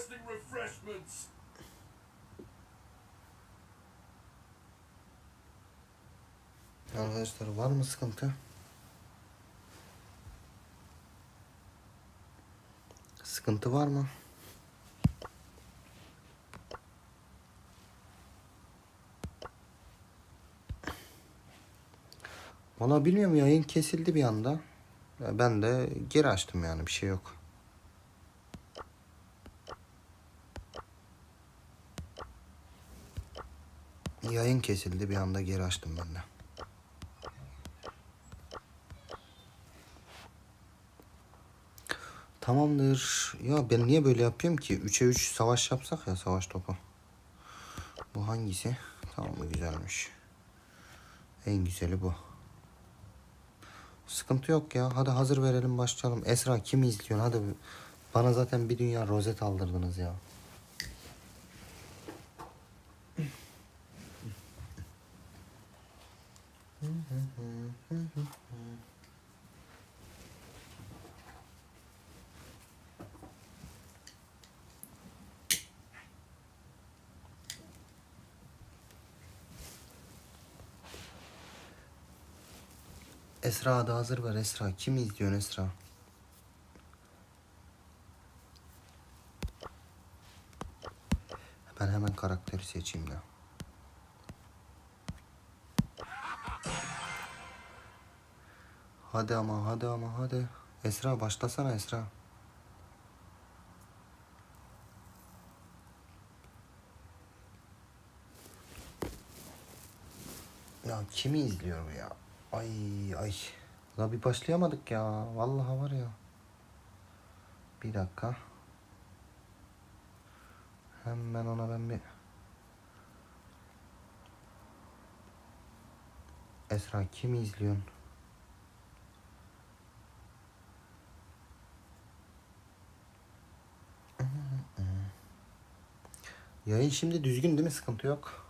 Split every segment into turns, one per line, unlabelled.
Requesting refreshments.
Arkadaşlar var mı sıkıntı? Sıkıntı var mı? Valla bilmiyorum yayın kesildi bir anda. Ben de geri açtım yani bir şey yok. Yayın kesildi bir anda geri açtım ben de. Tamamdır. Ya ben niye böyle yapıyorum ki? 3'e 3 savaş yapsak ya savaş topu. Bu hangisi? Tamam bu güzelmiş. En güzeli bu. Sıkıntı yok ya. Hadi hazır verelim başlayalım. Esra kimi izliyorsun? Hadi bana zaten bir dünya rozet aldırdınız ya. Esra hadi hazır ver Esra. Kimi izliyorsun Esra? Ben hemen karakteri seçeyim ya. Hadi ama hadi ama hadi. Esra başlasana Esra. Ya kimi izliyor bu ya? Ay ay. La bir başlayamadık ya. Vallahi var ya. Bir dakika. Hemen ona ben bir... Esra kimi izliyorsun? Yayın şimdi düzgün değil mi? Sıkıntı yok.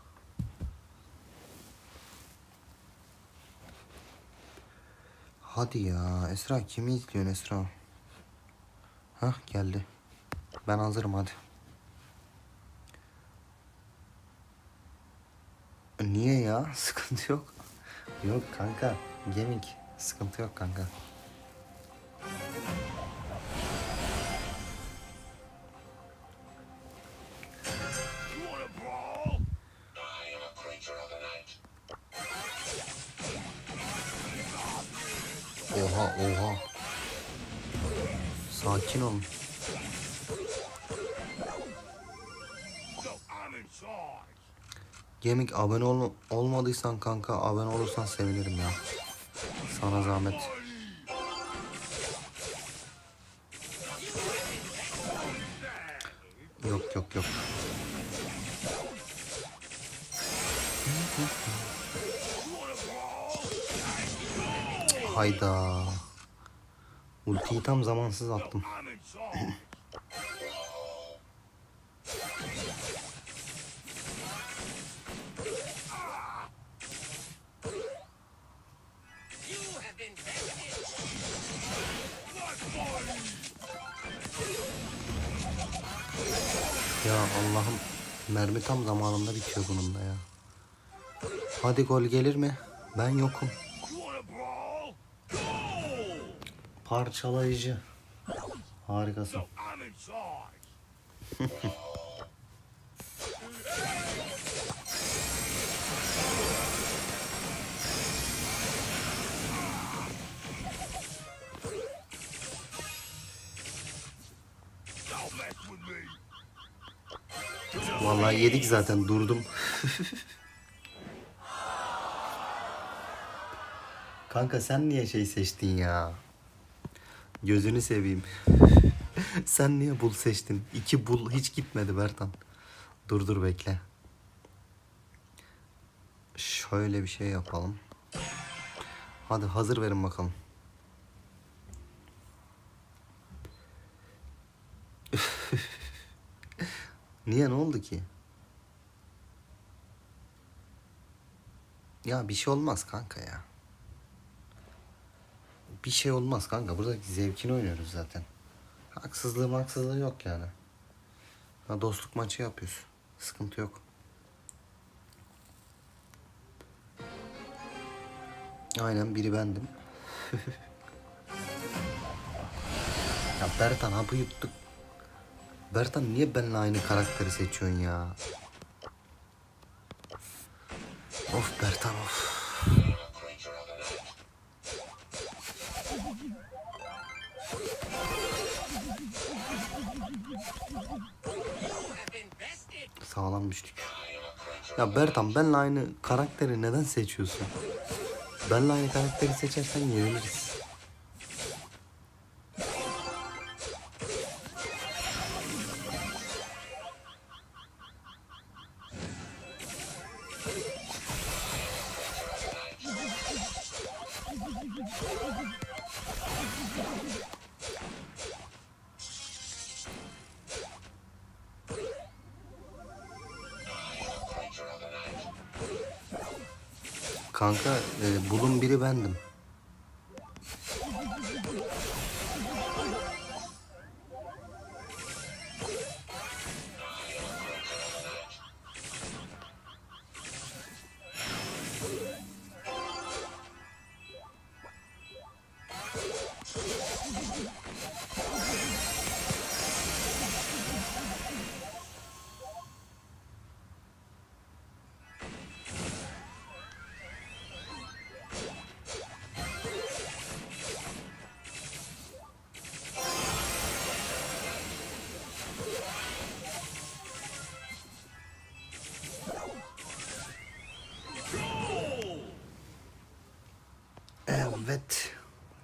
Hadi ya. Esra kimi izliyorsun Esra? Hah geldi. Ben hazırım hadi. Niye ya? Sıkıntı yok. Yok kanka. Gemik. Sıkıntı yok kanka. Oha oha. Sakin ol. Gemik abone ol olmadıysan kanka abone olursan sevinirim ya. Sana zahmet. Yok yok yok. Hayda. Ultiyi tam zamansız attım. Ya Allah'ım mermi tam zamanında bitiyor bunun da ya. Hadi gol gelir mi? Ben yokum.
With me.
Vallahi yedik zaten durdum. Kanka sen niye şey seçtin ya? Gözünü seveyim. sen niye bul seçtin? İki bul hiç gitmedi Bertan. Dur dur bekle. Şöyle bir şey yapalım. Hadi hazır verin bakalım. Niye ne oldu ki? Ya bir şey olmaz kanka ya. Bir şey olmaz kanka. Burada zevkini oynuyoruz zaten. Haksızlığı haksızlığı yok yani. Ha, dostluk maçı yapıyoruz. Sıkıntı yok. Aynen biri bendim. ya Bertan hapı yuttuk. Bertan niye benimle aynı karakteri seçiyorsun ya? Of Bertan of. Sağlam düştük. Ya Bertan benimle aynı karakteri neden seçiyorsun? Benimle aynı karakteri seçersen yeniliriz. Kanka e, bulun biri bendim.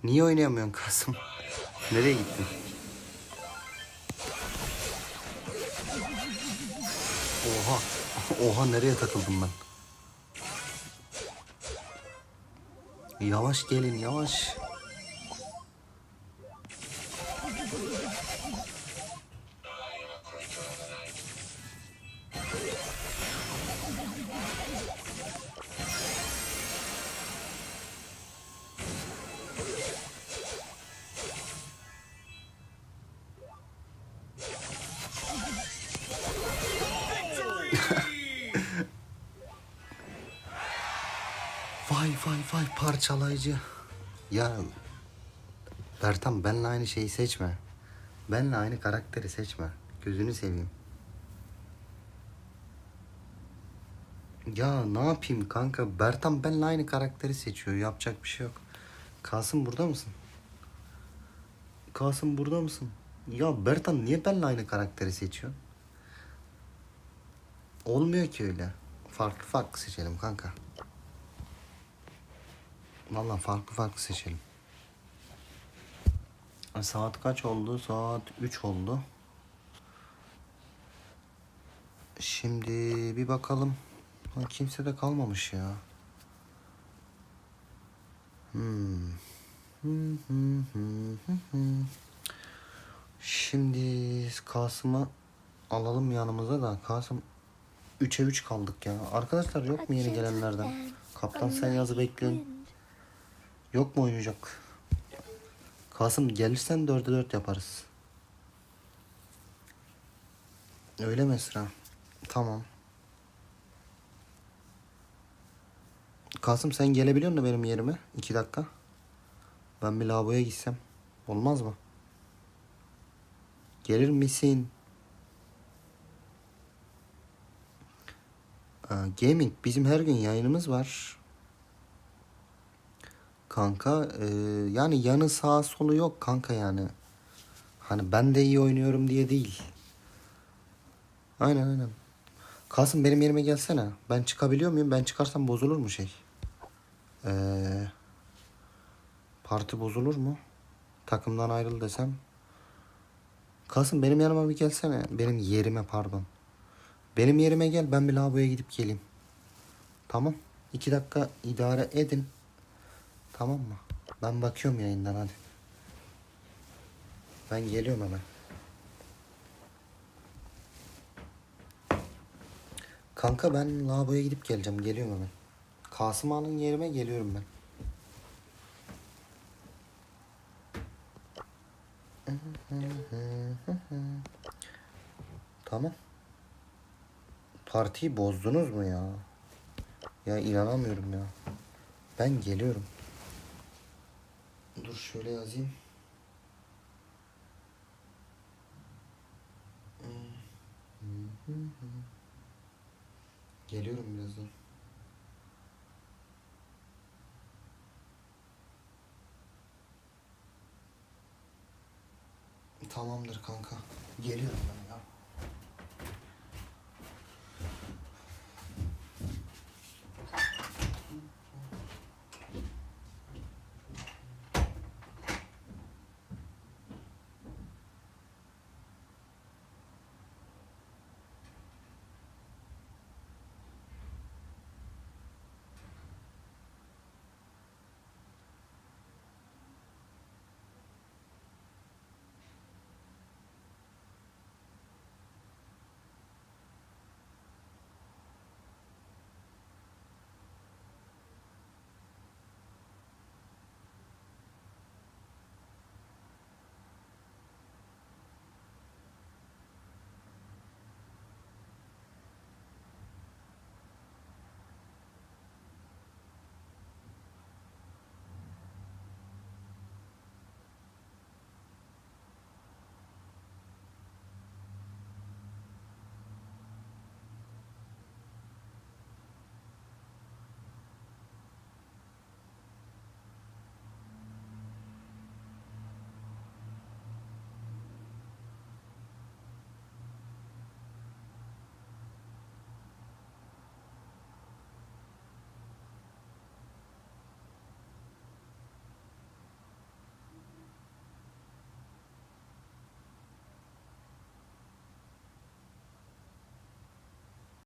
Niye oynayamıyorsun Kasım? Nereye gittin? Oha. Oha nereye takıldım ben? Yavaş gelin yavaş. Vay vay vay parçalayıcı. Ya Bertan benle aynı şeyi seçme. Benle aynı karakteri seçme. Gözünü seveyim. Ya ne yapayım kanka? Bertan benle aynı karakteri seçiyor. Yapacak bir şey yok. Kasım burada mısın? Kasım burada mısın? Ya Bertan niye benle aynı karakteri seçiyor? Olmuyor ki öyle. Farklı farklı seçelim kanka. Vallahi farklı farklı seçelim. Saat kaç oldu? Saat 3 oldu. Şimdi bir bakalım. Ha, kimse de kalmamış ya. Hmm. Şimdi Kasım'ı alalım yanımıza da. Kasım 3'e 3 kaldık ya. Arkadaşlar yok mu yeni gelenlerden? Kaptan sen yazı bekliyorsun. Yok mu oynayacak? Kasım gelirsen 4'e 4 yaparız. Öyle mi Esra? Tamam. Kasım sen gelebiliyor musun benim yerime? 2 dakika. Ben bir lavaboya gitsem. Olmaz mı? Gelir misin? Aa, gaming bizim her gün yayınımız var. Kanka e, yani yanı sağ solu yok kanka yani. Hani ben de iyi oynuyorum diye değil. Aynen aynen. Kasım benim yerime gelsene. Ben çıkabiliyor muyum? Ben çıkarsam bozulur mu şey? Ee, parti bozulur mu? Takımdan ayrıl desem. Kasım benim yanıma bir gelsene. Benim yerime pardon. Benim yerime gel. Ben bir lavaboya gidip geleyim. Tamam. İki dakika idare edin. Tamam mı? Ben bakıyorum yayından hadi. Ben geliyorum hemen. Kanka ben lavaboya gidip geleceğim. Geliyorum hemen. Kasım Ağa'nın yerime geliyorum ben. Tamam. partiyi bozdunuz mu ya? Ya inanamıyorum ya. Ben geliyorum. Dur şöyle yazayım. Geliyorum birazdan. Tamamdır kanka. Geliyorum ben.